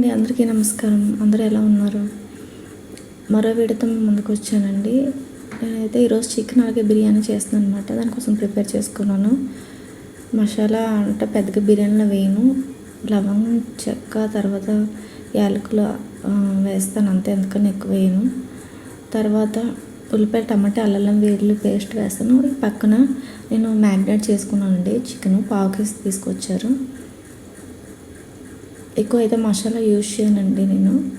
అండి అందరికీ నమస్కారం. అందరూ ఎలా ఉన్నారు? మరో వీడియోతో ముందుకు వచ్చానండి. నేనైతే ఈరోజు చికెన్ అలాగే బిర్యానీ చేస్తున్నాను అనమాట దానికోసం ప్రిపేర్ చేసుకున్నాను. మసాలా అంటే పెద్దగా బిర్యానీలో వేయను. లవంగం చెక్క తర్వాత యాలకులు వేస్తాను అంతే. ఎందుకని ఎక్కువ వేయను. తర్వాత ఉల్లిపాయ టమాటా అల్లం వెల్లుల్లి పేస్ట్ వేస్తాను. పక్కన నేను మ్యాగ్నేట్ చేసుకున్నానండి చికెన్. పావు తీసుకొచ్చారు. ఎక్కువ అయితే మసాలా యూజ్ చేయనండి నేను.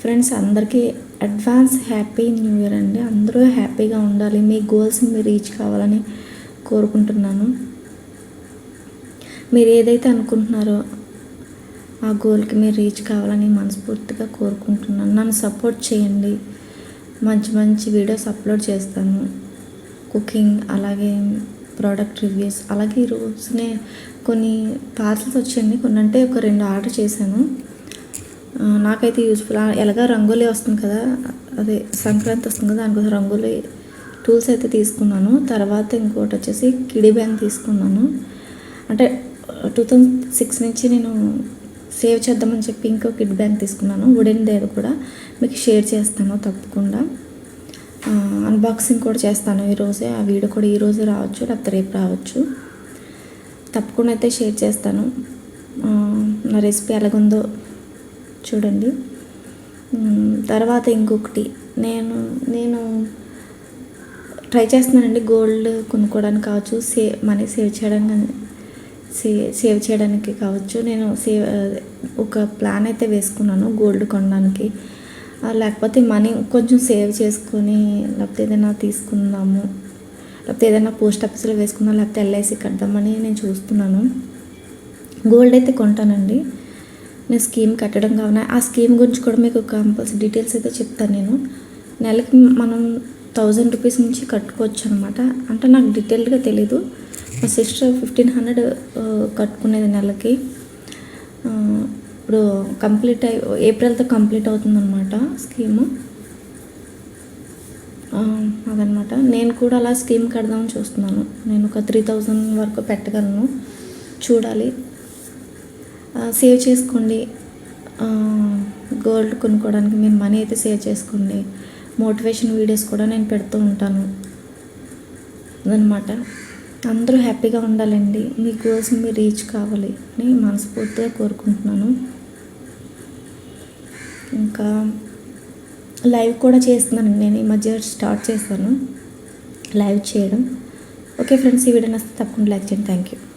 ఫ్రెండ్స్ అందరికీ అడ్వాన్స్ హ్యాపీ న్యూ ఇయర్ అండి. అందరూ హ్యాపీగా ఉండాలి. మీ గోల్స్ని మీరు రీచ్ కావాలని కోరుకుంటున్నాను. మీరు ఏదైతే అనుకుంటున్నారో ఆ గోల్కి మీరు రీచ్ కావాలని మనస్ఫూర్తిగా కోరుకుంటున్నాను. నన్ను సపోర్ట్ చేయండి. మంచి మంచి వీడియోస్ అప్లోడ్ చేస్తాను. కుకింగ్ అలాగే ప్రోడక్ట్ రివ్యూస్ అలాగే ఈ కొన్ని పార్సల్స్ వచ్చాయండి. కొన్ని అంటే ఒక రెండు ఆర్డర్ చేశాను. నాకైతే యూజ్ఫుల్ ఎలాగా రంగోలీ వస్తుంది కదా అదే సంక్రాంతి వస్తుంది కదా దానికోసం రంగోలీ టూల్స్ అయితే తీసుకున్నాను. తర్వాత ఇంకోటి వచ్చేసి కిడీ బ్యాంక్ తీసుకున్నాను. అంటే టూ థౌజండ్ సిక్స్ నుంచి నేను సేవ్ చేద్దామని చెప్పి ఇంకో కిడ్ బ్యాంక్ తీసుకున్నాను. వుడెన్ దేది కూడా మీకు షేర్ చేస్తాను తప్పకుండా. అన్బాక్సింగ్ కూడా చేస్తాను ఈరోజే. ఆ వీడియో కూడా ఈరోజే రావచ్చు లేకపోతే రేపు రావచ్చు. తప్పకుండా అయితే షేర్ చేస్తాను. నా రెసిపీ ఎలాగుందో చూడండి. తర్వాత ఇంకొకటి నేను నేను ట్రై చేస్తున్నానండి గోల్డ్ కొనుక్కోవడానికి కావచ్చు సేవ్ మనీ సేవ్ చేయడానికి సే సేవ్ చేయడానికి కావచ్చు. నేను సేవ్ ఒక ప్లాన్ అయితే వేసుకున్నాను గోల్డ్ కొనడానికి. లేకపోతే మనీ కొంచెం సేవ్ చేసుకొని లేకపోతే ఏదైనా తీసుకుందాము లేకపోతే ఏదైనా పోస్ట్ ఆఫీస్లో వేసుకుందాం లేకపోతే ఎల్ఐసి కడదామని నేను చూస్తున్నాను. గోల్డ్ అయితే కొంటానండి. నేను స్కీమ్ కట్టడం కావున ఆ స్కీమ్ గురించి కూడా మీకు కంపల్సరీ డీటెయిల్స్ అయితే చెప్తాను నేను. నెలకి మనం థౌజండ్ రూపీస్ నుంచి కట్టుకోవచ్చు అనమాట అంటే నాకు డీటెయిల్డ్గా తెలీదు. మా సిస్టర్ ఫిఫ్టీన్ హండ్రెడ్ కట్టుకునేది నెలకి. ఇప్పుడు కంప్లీట్ అయి ఏప్రిల్తో కంప్లీట్ అవుతుందన్నమాట స్కీము. అదనమాట నేను కూడా అలా స్కీమ్ కడదామని చూస్తున్నాను. నేను ఒక త్రీ థౌజండ్ వరకు పెట్టగలను. చూడాలి. సేవ్ చేసుకోండి. గోల్డ్ కొనుక్కోవడానికి మీరు మనీ అయితే సేవ్ చేసుకోండి. మోటివేషన్ వీడియోస్ కూడా నేను పెడుతూ ఉంటాను. అదనమాట అందరూ హ్యాపీగా ఉండాలండి. మీ గోల్స్ మీరు రీచ్ కావాలి అని మనస్ఫూర్తిగా కోరుకుంటున్నాను. ఇంకా లైవ్ కూడా చేస్తున్నాను. నేను ఈ మధ్య స్టార్ట్ చేశాను. లైవ్ చేయడం. ఓకే ఫ్రెండ్స్ ఈ వీడియో నచ్చితే తప్పకుండా లైక్ చేయండి. Thank you